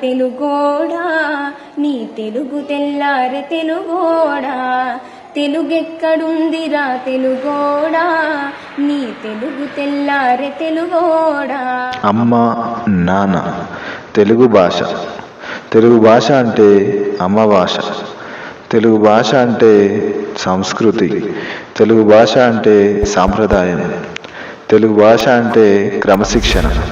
తెలుగోడా? నీ తెలుగు తెల్లార తెలుగోడా? తెలుగెక్కడుందిరా తెలుగోడా? నీ తెలుగు తెల్లార తెలుగోడా? అమ్మ నాన్న తెలుగు భాష. తెలుగు భాష అంటే అమ్మ భాష. తెలుగు భాష అంటే సంస్కృతి. తెలుగు భాష అంటే సాంప్రదాయం. తెలుగు భాష అంటే క్రమశిక్షణ.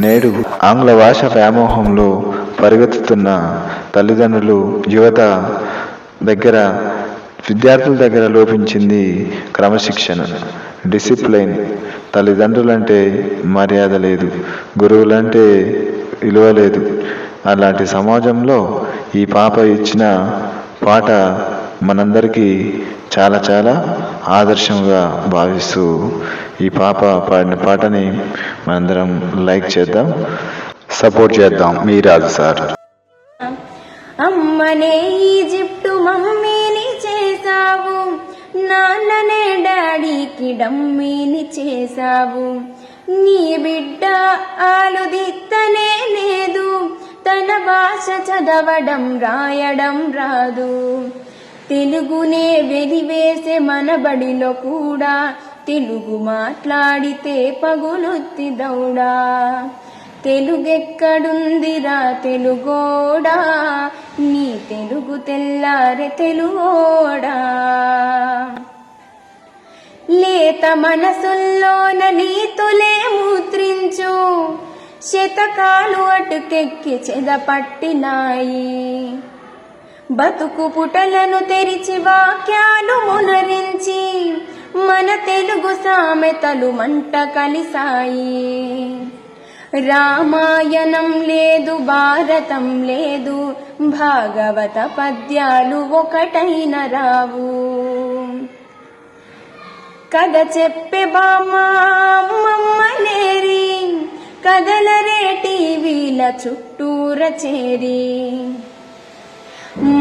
నేడు ఆంగ్ల భాష వ్యామోహంలో పరిగెత్తుతున్న తల్లిదండ్రులు యువత దగ్గర విద్యార్థుల దగ్గర లోపించింది క్రమశిక్షణ డిసిప్లైన్. తల్లిదండ్రులంటే మర్యాద లేదు గురువులంటే విలువ లేదు. అలాంటి సమాజంలో ఈ పాప ఇచ్చిన పాట మనందరికీ చాలా చాలా ఆదర్శంగా భావిస్తూ ఈ పాప పాడిన పాటని మనందరం లైక్ చేద్దాం సపోర్ట్ చేద్దాం. మీ రాజు సార్. అమ్మనే ఈజిప్టు మమ్మీని చేసావు నాన్ననే డాడీకి డమ్మీని చేసావు నీ బిడ్డ ఆలుదిత్తనే లేదు. తన భాష చదవడం రాయడం రాదు. తెలుగునే వెలివేసే మన బడిలో కూడా తెలుగు మాట్లాడితే పగులొత్తి దౌడా. తెలుగెక్కడుందిరా తెలుగోడా? నీ తెలుగు తెల్లారే తెలుగోడా? లేత మనసుల్లోన నీతులే ముద్రించు శతకాలు అటుకెక్కి చెదపట్టినాయి. బతుకు పుటలను తెరిచి వాక్యాలు మునరించి మన తెలుగు సామెతలు మంట కలిసాయి రామాయణం లేదు భారతం లేదు భాగవత పద్యాలు ఒకటైన రావు. కథ చెప్పే బామ్మ కథలరే టీవీల చుట్టూర చేరి.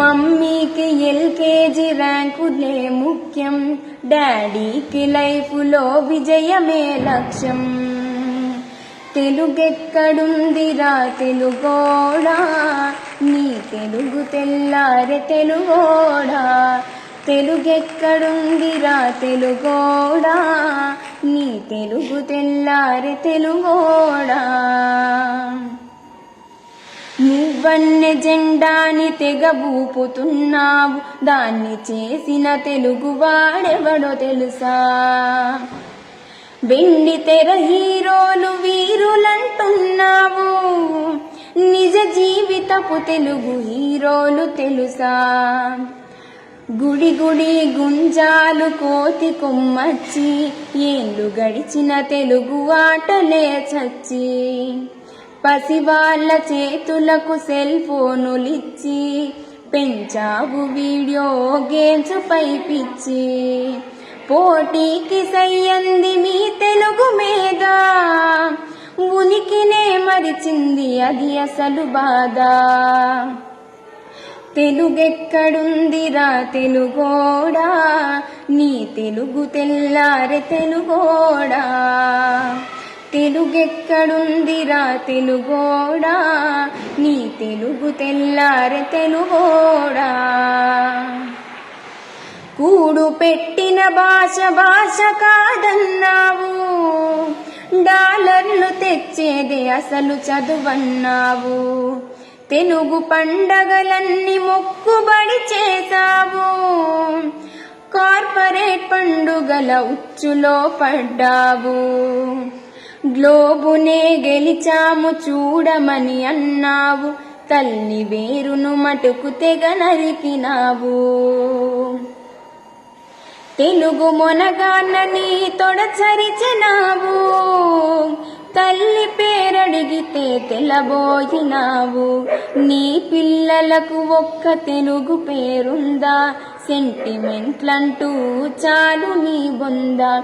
మమ్మీకి ఎల్కేజీ ర్యాంకులే ముఖ్యం. డాడీకి లైఫ్లో విజయమే లక్ష్యం. తెలుగెక్కడుందిరా తెలుగోడా? నీ తెలుగు తెల్లారె తెలుగోడా? తెలుగెక్కడుందిరా తెలుగోడా? నీ తెలుగు తెల్లారె తెలుగోడా? నువ్వన్నె జెండాని తెగబూపుతున్నావు. దాన్ని చేసిన తెలుగు వాడెవడో తెలుసా? వెండి తెర హీరోలు వీరులంటున్నావు. నిజ జీవితపు తెలుగు హీరోలు తెలుసా? గుడి గుడి గుంజాలు కోతి కొమ్మచ్చి ఏళ్ళు గడిచిన తెలుగు ఆటలే చచ్చి. పసివాళ్ళ చేతులకు సెల్ ఫోనులిచ్చి పెంచావు వీడియో గేమ్స్ పై పిచ్చి పోటీకి సయ్యంది మీ తెలుగు మీద ఉనికినే మరిచింది అది అసలు బాధ. తెలుగెక్కడుందిరా తెలుగోడా నీ తెలుగు తెల్లారె తెలుగోడా. తెలుగెక్కడుందిరా తెలుగోడా? నీ తెలుగు తెల్లారె తెలుగోడా? కూడు పెట్టిన భాష భాష కాదన్నావు. డాలర్లు తెచ్చేదే అసలు చదువన్నావు. తెలుగు పండగలన్నీ మొక్కుబడి చేశావు. కార్పొరేట్ పండుగల ఉచ్చులో పడ్డావు. గ్లోబునే గెలిచాము చూడమని అన్నావు. తల్లి వేరును మటుకు తెగ నరికినావు. తెలుగు మొనగాన్నని తొడచరిచినావు తల్లి పేరడిగితే తెలబోయినావు నీ పిల్లలకు ఒక్క తెలుగు పేరుందా? సెంటిమెంట్లంటూ చాలు నీ బొందా?